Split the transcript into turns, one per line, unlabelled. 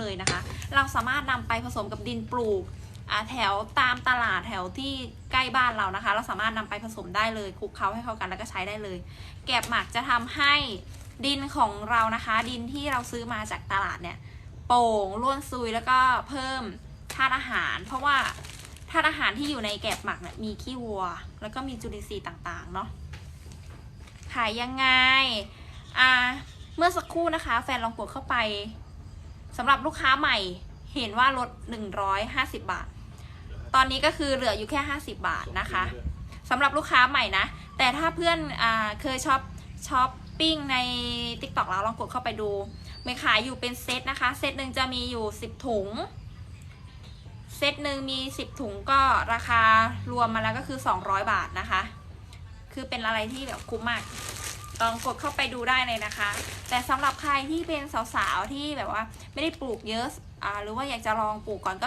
เลยนะคะ เราสามารถนำไปผสมกับดินปลูกแถวตามตลาดแถวที่ใกล้บ้านเรานะคะ เราสามารถนำไปผสมได้เลยคลุกเคล้าให้เข้ากันแล้วก็ใช้ได้เลย แกบหมักจะทำให้ดินของเรานะคะ ดินที่เราซื้อมาจากตลาดเนี่ย โป่งร่วนซุยแล้วก็เพิ่มธาตุอาหาร เพราะว่าธาตุอาหารที่อยู่ในแกบหมักเนี่ยมีขี้วัว แล้วก็มีจุลินทรีย์ต่างๆเนาะขายยังไงอ่าเมื่อสักครู่นะคะ แฟนลองกดเข้าไป สำหรับลูกค้าใหม่เห็นว่าลด 150 บาท ตอนนี้ก็คือเหลืออยู่แค่ 50 บาทนะคะสำหรับลูกค้าใหม่นะ แต่ถ้าเพื่อนอเคยชอปช้อปปิ้งใน TikTok แล้วลองกดเข้าไปดูม่ขายอยู่เป็นเซตนะคะ เซตหนึ่งจะมีอยู่ 10 ถุง เซตหนึ่งมี 10 ถุงก็ราคารวมมาแล้วก็คือ 200 บาทนะคะ คือเป็นอะไรที่แบบคุ้มมาก ลองกดเข้าไปดูได้เลยนะคะ แต่สำหรับใครที่เป็นสาวๆที่แบบว่าไม่ได้ปลูกเยอะอ่าหรือว่าอยากจะลองปลูกก่อนก็